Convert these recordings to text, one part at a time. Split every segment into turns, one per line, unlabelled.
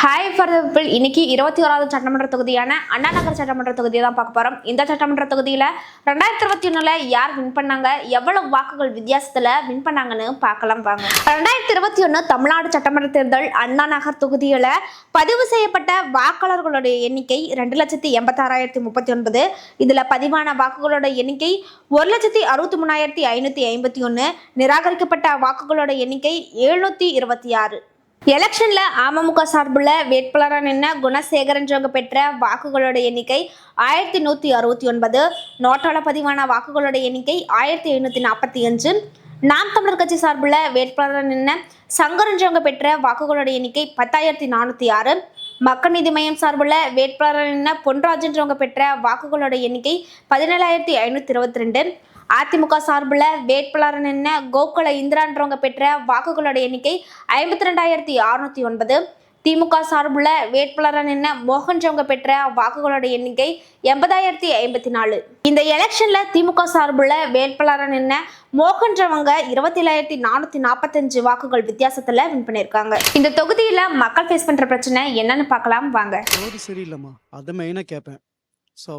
Hi for people இன்னைக்கு இருபத்தி ஓராவது சட்டமன்ற தொகுதியான அண்ணா நகர் சட்டமன்ற தொகுதியை தான் பார்க்க போகிறோம் இந்த சட்டமன்ற தொகுதியில் ரெண்டாயிரத்தி இருபத்தி ஒன்றில் யார் வின் பண்ணாங்க? எவ்வளவு வாக்குகள் வித்தியாசத்தில் வின் பண்ணாங்கன்னு பார்க்கலாம் வாங்க. ரெண்டாயிரத்தி இருபத்தி ஒன்று தமிழ்நாடு சட்டமன்ற தேர்தல் அண்ணா நகர் தொகுதியில் பதிவு செய்யப்பட்ட வாக்காளர்களுடைய எண்ணிக்கை ரெண்டு லட்சத்தி எண்பத்தாறாயிரத்தி முப்பத்தி ஒன்பது. இதில் பதிவான வாக்குகளோட எண்ணிக்கை ஒரு லட்சத்தி அறுபத்தி மூணாயிரத்தி ஐநூற்றி ஐம்பத்தி ஒன்று நிராகரிக்கப்பட்ட வாக்குகளோட எண்ணிக்கை எழுநூற்றி இருபத்தி ஆறு. எலெக்ஷன்ல அமமுக சார்புள்ள வேட்பாளராக நின்ன குணசேகரன்றவங்க பெற்ற வாக்குகளோட எண்ணிக்கை ஆயிரத்தி நூற்றி அறுபத்தி ஒன்பது. நோட்டால பதிவான வாக்குகளோட எண்ணிக்கை ஆயிரத்தி எழுநூற்றி நாற்பத்தி அஞ்சு. நாம் தமிழர் கட்சி சார்புள்ள வேட்பாளராக நின்ன சங்கரன்றவங்க பெற்ற வாக்குகளோட எண்ணிக்கை பத்தாயிரத்தி நானூற்றி ஆறு. மக்கள் நீதி மையம் சார்புள்ள வேட்பாளராக நின்ன பொன்ராஜன்றவங்க பெற்ற வாக்குகளோட எண்ணிக்கை பதினேழாயிரத்தி ஐநூற்றி இருபத்தி ரெண்டு. அதிமுக சார்பில் வேட்பாளர் நின்ன கோகுல இந்திரான்றவங்க பெற்ற வாக்குகளோட எண்ணிக்கை ஐம்பத்தி ரெண்டாயிரத்தி அறுநூத்தி ஒன்பது. திமுக சார்புள்ள வேட்பாளர் நின்ன மோகன்றவங்க பெற்ற வாக்குகளோட எண்ணிக்கை எண்பதாயிரத்தி ஐம்பத்தி நாலு. இந்த எலெக்ஷன்ல திமுக சார்புள்ள வேட்பாளர் நின்ன மோகன்றவங்க இருபத்தி ஏழாயிரத்தி நானூத்தி நாற்பத்தஞ்சு வாக்குகள் வித்தியாசத்துல வின் பண்ணியிருக்காங்க. இந்த தொகுதியில மக்கள் ஃபேஸ் பண்ற பிரச்சனை என்னன்னு பார்க்கலாம் வாங்க.
ரோடு சரியில்லைம்மா. அதை மெயினாக கேட்பேன் ஸோ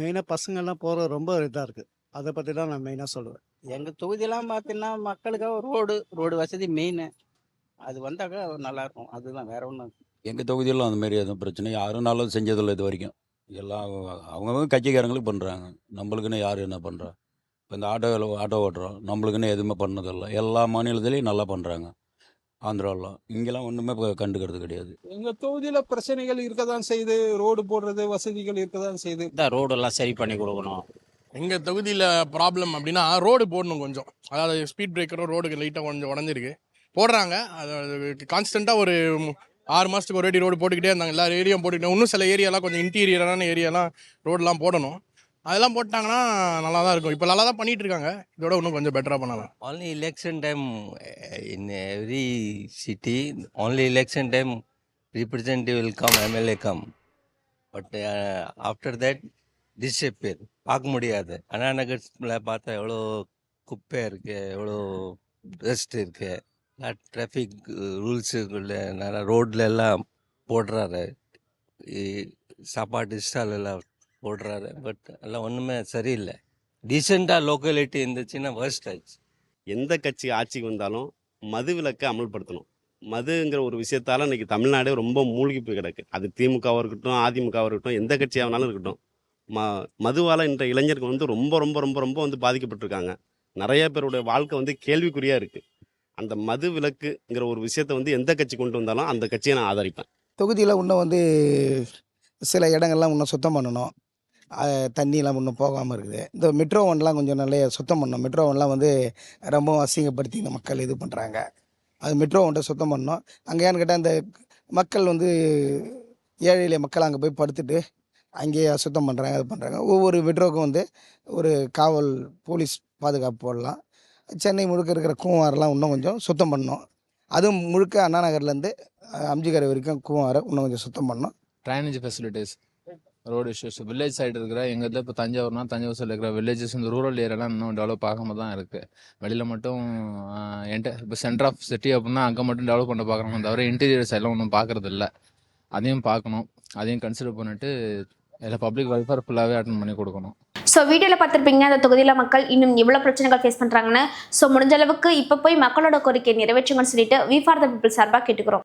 மெயினாக பசங்கள்லாம் போகிற ரொம்ப இதாக இருக்குது அதை பற்றி தான் நான் மெயினாக சொல்லுவேன்.
எங்கள் தொகுதியெல்லாம் பார்த்தீங்கன்னா மக்களுக்காக ரோடு ரோடு வசதி மெயின் அது வந்தாக்கா நல்லா இருக்கும் அதுதான் வேற ஒன்றும்
எங்கள் தொகுதியிலும் அந்த மாதிரி எதுவும் பிரச்சனை யாரும் நல்லது செஞ்சதில்லை இது வரைக்கும். எல்லாம் அவங்கவுங்க கட்சிக்காரங்களுக்கு பண்ணுறாங்க நம்மளுக்குன்னு யார் என்ன பண்ணுறா இப்போ இந்த ஆட்டோ ஆட்டோ ஓட்டுறோம். நம்மளுக்குன்னு எதுவுமே பண்ணதில்லை. எல்லா மாநிலத்திலையும் நல்லா பண்ணுறாங்க ஆந்திராவில். இங்கெல்லாம் ஒன்றுமே இப்போ கண்டுக்கிறது கிடையாது.
எங்க தொகுதியில பிரச்சனைகள் இருக்கதான் செய்யுது. ரோடு போடுறது வசதிகள் இருக்கதான் செய்யுது.
இதான் ரோடெல்லாம் சரி பண்ணி கொடுக்கணும்.
எங்கள் தொகுதியில் ப்ராப்ளம் அப்படின்னா ரோடு போடணும் கொஞ்சம். அதாவது ஸ்பீட் பிரேக்கரோ ரோடுக்கு லைட்டாக கொஞ்சம் உடஞ்சிருக்கு. போடுறாங்க. அது கான்ஸ்டண்ட்டாக ஒரு ஆறு மாதத்துக்கு ஒரு வாட்டி ரோடு போட்டுக்கிட்டே இருந்தாங்க. எல்லா ஏரியாவும் போட்டுக்கிட்டே இன்னும் சில ஏரியாலாம் கொஞ்சம் இன்டீரியரான ஏரியாலாம் ரோடெலாம் போடணும். அதெல்லாம் போட்டாங்கன்னா நல்லா தான் இருக்கும். இப்போ நல்லா தான் பண்ணிட்டு இருக்காங்க. இதோட இன்னும் கொஞ்சம் பெட்டராக பண்ணலாம்.
Only election time in every city only election time representative will come MLA come but after that after பார்க்க முடியாது. அண்ணா நகர்ல பார்த்தா எவ்வளோ குப்பை இருக்கு எவ்வளோ டஸ்ட் இருக்கு. ட்ராஃபிக் ரூல்ஸ் நிறைய ரோட்ல எல்லாம் போடுறாரு. சாப்பாடு ஸ்டால் எல்லாம் போடுறாரு. பட் எல்லாம் ஒன்றுமே சரியில்லை. டீசெண்டாக லோக்கலிட்டி இருந்துச்சுன்னா worst ஆச்சு
எந்த கட்சி ஆட்சிக்கு வந்தாலும் மது விலக்கை அமல்படுத்தணும். மதுங்கிற ஒரு விஷயத்தால இன்னைக்கு தமிழ்நாடே ரொம்ப மூழ்கி போய் கிடக்கு. அது திமுகவாக இருக்கட்டும் அதிமுகவாக இருக்கட்டும் எந்த கட்சியாக வேணாலும் இருக்கட்டும். ம மதுவால் இன்ற இளைஞர்கள் வந்து ரொம்ப ரொம்ப ரொம்ப ரொம்ப வந்து பாதிக்கப்பட்டிருக்காங்க. நிறைய பேருடைய வாழ்க்கை வந்து கேள்விக்குறியாக இருக்குது அந்த மது விலக்குங்கிற ஒரு விஷயத்தை வந்து எந்த கட்சி கொண்டு வந்தாலும் அந்த கட்சியை நான் ஆதரிப்பேன்.
தொகுதியில் இன்னும் வந்து சில இடங்கள்லாம் இன்னும் சுத்தம் பண்ணணும். தண்ணியெலாம் இன்னும் போகாமல் இருக்குது. இந்த மெட்ரோ ஒன்லாம் கொஞ்சம் நிறைய சுத்தம் பண்ணணும். மெட்ரோ ஒன்லாம் வந்து ரொம்ப அசிங்கப்படுத்தி இந்த மக்கள் இது பண்ணுறாங்க அது மெட்ரோ ஒன்றை சுத்தம் பண்ணணும். அங்கே ஏன்னு கேட்டால் அந்த மக்கள் வந்து ஏழை எளிய மக்கள் அங்கே போய் படுத்துட்டு அங்கேயே சுத்தம் பண்ணுறாங்க அது பண்ணுறாங்க ஒவ்வொரு மெட்ரோவுக்கும் வந்து ஒரு காவல் போலீஸ் பாதுகாப்பு போடலாம். சென்னை முழுக்க இருக்கிற கூவாரெலாம் இன்னும் கொஞ்சம் சுத்தம் பண்ணணும். அதுவும் முழுக்க அண்ணா நகர்லேருந்து அம்ஜிகரை வரைக்கும் கூவாரை இன்னும் கொஞ்சம் சுத்தம் பண்ணணும்.
Drainage facilities road issues village side இருக்கிற எங்கள் இதில் இப்போ தஞ்சாவூர்னா தஞ்சாவூர் சைடில் இருக்கிற வில்லேஜஸ் இந்த ரூரல் ஏரியாலாம் இன்னும் டெவலப் ஆகாம தான் இருக்குது வெளியில் மட்டும் என்ட இப்போ சென்டர் ஆஃப் சிட்டி அப்படின்னா அங்கே மட்டும் டெவலப் பண்ண பார்க்குறாங்க தவிர இன்டீரியர் சைடெலாம் ஒன்றும் பார்க்குறது இல்லை அதையும் பார்க்கணும். அதையும் கன்சிடர் பண்ணிட்டு இதில் பப்ளிக் வெல்ஃபேர் ஃபுல்லாகவே அட்டன் பண்ணி கொடுக்கணும்.
ஸோ வீடியோவில் பார்த்துருப்பீங்க அந்த தொகுதியில் மக்கள் இன்னும் எவ்வளோ பிரச்சனைகள் ஃபேஸ் பண்ணுறாங்கன்னு ஸோ முடிஞ்ச அளவுக்கு இப்போ போய் மக்களோட கோரிக்கையை நிறைவேற்றுங்கன்னு சொல்லிட்டு வி ஃபார் த பீப்புள் சார்பாக கேட்டுக்கிறோம்.